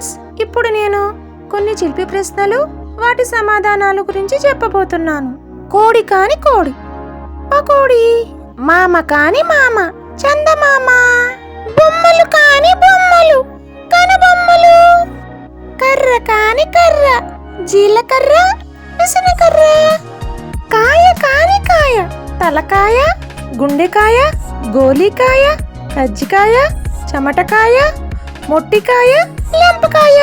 Friends ఇప్పుడు నేను కొన్ని చిలిపి ప్రశ్నలు వాటి సమాధానాలు గురించి చెప్పబోతున్నాను. కోడి కాని కోడి. పకోడి మామ కాని మామ చందమామ బొమ్మలు కాని బొమ్మలు కనుబొమ్మలు కర్ర కాని కర్ర జీలకర్ర విసనకర్ర కాయ కాని కాయ తలకాయ గుండెకాయ గోలీకాయ కజ్జికాయ చెమటకాయ మొట్టికాయ లెంపకాయ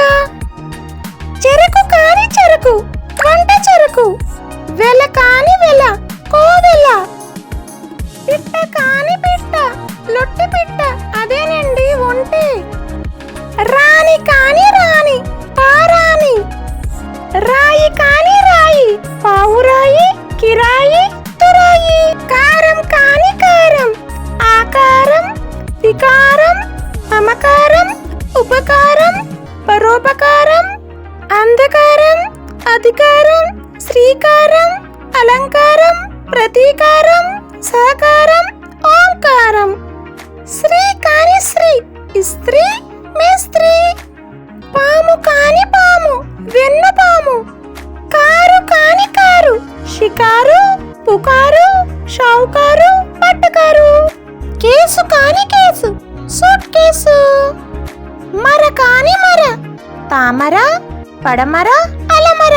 చెరకు కాని చెరకు కంట చెరకు. వెల కాని వెల కోవెల. పిట్ట కాని పిట్ట లొట్టి పిట్ట అదేనండి ఒంటి. రాణి కాని ఉపకారం పరోపకారం అంధకారం అధికారం శ్రీకారం అలంకారం ప్రతీకారం సహకారం ఓంకారం. శ్రీ కాని శ్రీ ఇస్త్రీ మేస్త్రీ పాము కాని పాము వెన్న పాము. కారు కాని కారు షికారు పుకారు షావుకారు పట్టకారు. కేసు కాని కేసు సూట్ కేసు. తామర పడమర అలమర.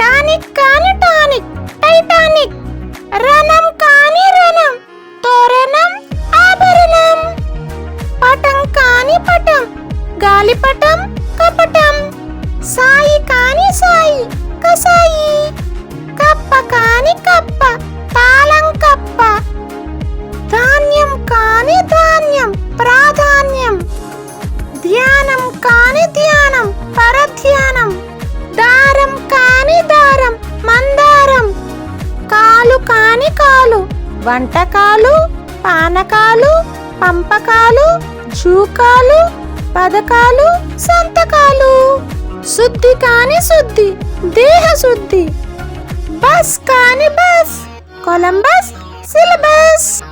టానిక్ కాని టానిక్ టైటానిక్. రణం కాని రణం తోరణం ఆభరణం. పటం కాని పటం గాలిపటం కపటం. సాయి కాని సాయి కసాయి. కప్ప కాని కప్ప తాళ వంటకాలు పానకాలు పంపకాలు జూకాలు పథకాలు సంతకాలు. శుద్ధి కాని శుద్ధి దేహ శుద్ధి. బస్ కాని బస్ కొలంబస్ సిలబస్.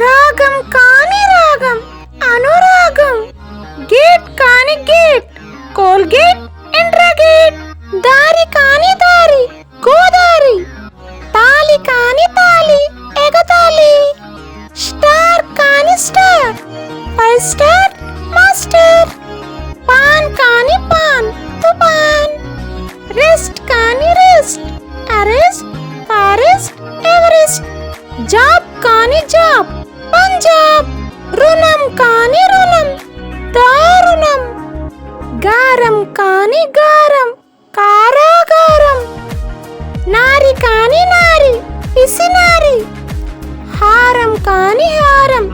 రాగం కాని రాగం అనురాగం. గేట్ కాని గేట్ కోల్గేట్ కాని జాబ్ పంజాబ్ రుణం కాని రుణం దారుణం గారం కాని గారం కారాగారం నారి కాని నారి పిసినారి హారం కాని హారం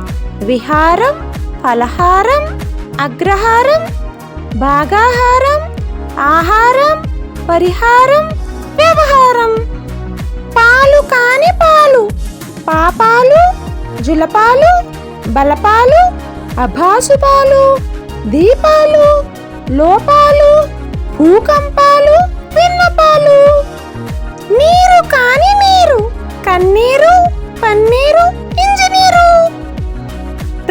విహారం ఫలహారం అగ్రహారం భాగాహారం ఆహారం పరిహారం వ్యవహారం పాలు కాని పాలు పాపాలు జులపాలు బలపాలు అభాసుపాలు దీపాలు లోపాలు భూకంపాలు విన్నపాలు. మీరు కాని మీరు కన్నీరు పన్నీరు ఇంజనీరు.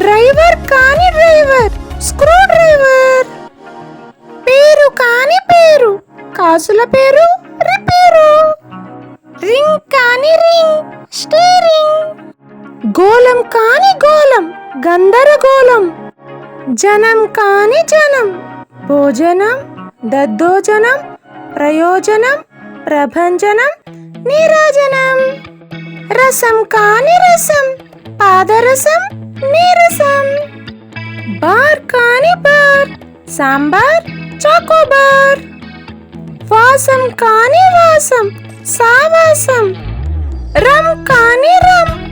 డ్రైవర్ కాని డ్రైవర్ స్క్రూ డ్రైవర్. పేరు కాని పేరు కాసుల పేరు రిపేరు. రింగ్ కాని రింగ్. గోళం కాని గోళం గందరగోళం జనం కాని జనం భోజనం దద్దోజనం ప్రయోజనం ప్రభంజనం నీరాజనం. రసం కాని రసం పాదరసం నీరసం. బార్ కాని బార్ సాంబార్ చాకోబార్ వాసం కాని వాసం సావాసం రం కాని రం.